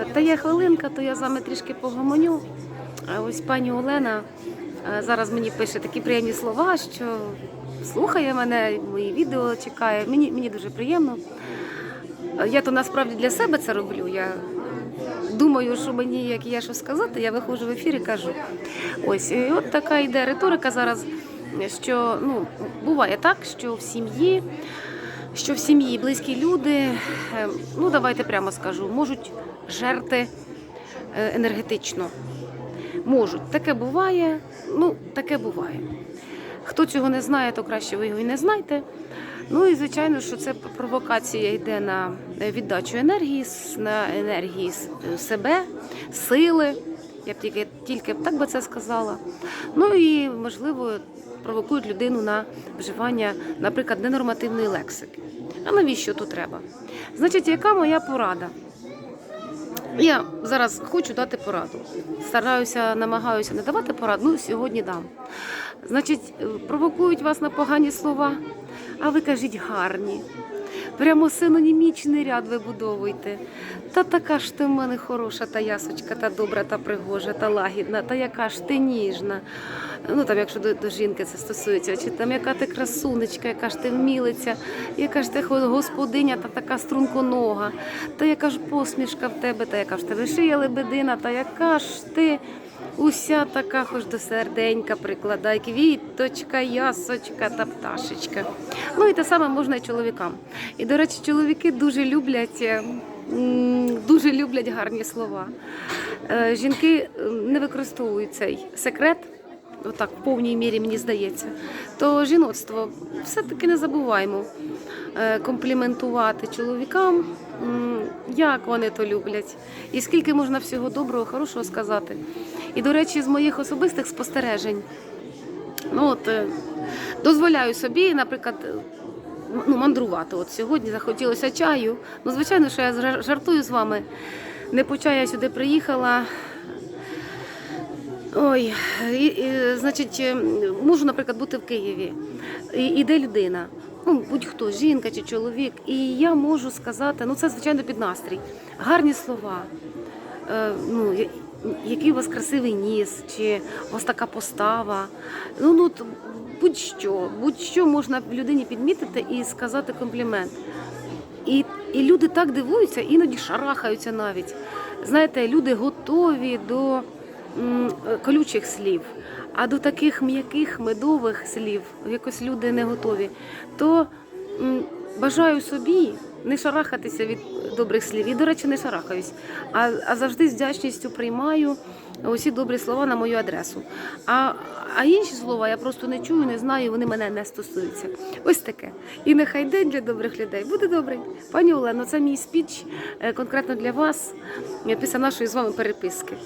Е, Та є хвилинка, то я з вами трішки погомоню. Ось пані Олена е, зараз мені пише такі приємні слова, що слухає мене, мої відео чекає. Мені, мені дуже приємно. Е, Я то насправді для себе це роблю. Я думаю, що мені як є що сказати, я виходжу в ефір і кажу. Ось, і от така йде риторика зараз, що ну, буває так, що в сім'ї, що в сім'ї близькі люди, е, ну давайте прямо скажу, можуть жерти е, енергетично. Можуть. Таке буває, ну, таке буває. Хто цього не знає, то краще ви його і не знайте. Ну і звичайно, що це провокація йде на віддачу енергії, на енергії себе, сили. Я б тільки, тільки так би це сказала. Ну і можливо провокують людину на вживання, наприклад, ненормативної лексики. А навіщо тут треба? Значить, яка моя порада? Я зараз хочу дати пораду. Стараюся, намагаюся не давати пораду, ну сьогодні дам. Значить, е, провокують вас на погані слова, а ви кажіть гарні. Прямо синонімічний ряд вибудовуйте. Та така ж ти в мене хороша та ясочка, та добра, та пригожа, та лагідна, та яка ж ти ніжна. Ну там, якщо до, до жінки це стосується, чи там яка ти красунечка, яка ж ти вмілиця, яка ж ти господиня, та така струнконога, та яка ж посмішка в тебе, та яка ж тебе шия лебедина, та яка ж ти уся така хоч до серденька прикладай, квіточка, ясочка та пташечка. Ну і те саме можна і чоловікам. І, до речі, чоловіки дуже люблять. е, Дуже люблять гарні слова. Е, Жінки не використовують цей секрет, отак в повній мірі мені здається. То жіноцтво все-таки не забуваємо е, компліментувати чоловікам, як вони то люблять, і скільки можна всього доброго, хорошого сказати. І, до речі, з моїх особистих спостережень, ну от е, дозволяю собі, наприклад, е, ну, мандрувати. От сьогодні захотілося чаю. Ну, звичайно, що я жартую з вами. Не по чаю я сюди приїхала. Ой, і, і, значить, е, можу, наприклад, бути в Києві. І, іде людина, ну будь-хто, жінка чи чоловік, і я можу сказати, ну це звичайно під настрій. Гарні слова. Е, ну, який у вас красивий ніс, чи у вас така постава. Ну, ну будь-що, будь-що можна людині підмітити і сказати комплімент. І, і люди так дивуються, іноді шарахаються навіть. Знаєте, люди готові до колючих слів, а до таких м'яких медових слів якось люди не готові. То бажаю собі не шарахатися від добрих слів. І, до речі, не шарахаюсь, а, а завжди з вдячністю приймаю усі добрі слова на мою адресу. А, а інші слова я просто не чую, не знаю, вони мене не стосуються. Ось таке. І нехай день для добрих людей буде добрий. Пані Олено, це мій спіч е, конкретно для вас е, після нашої з вами переписки.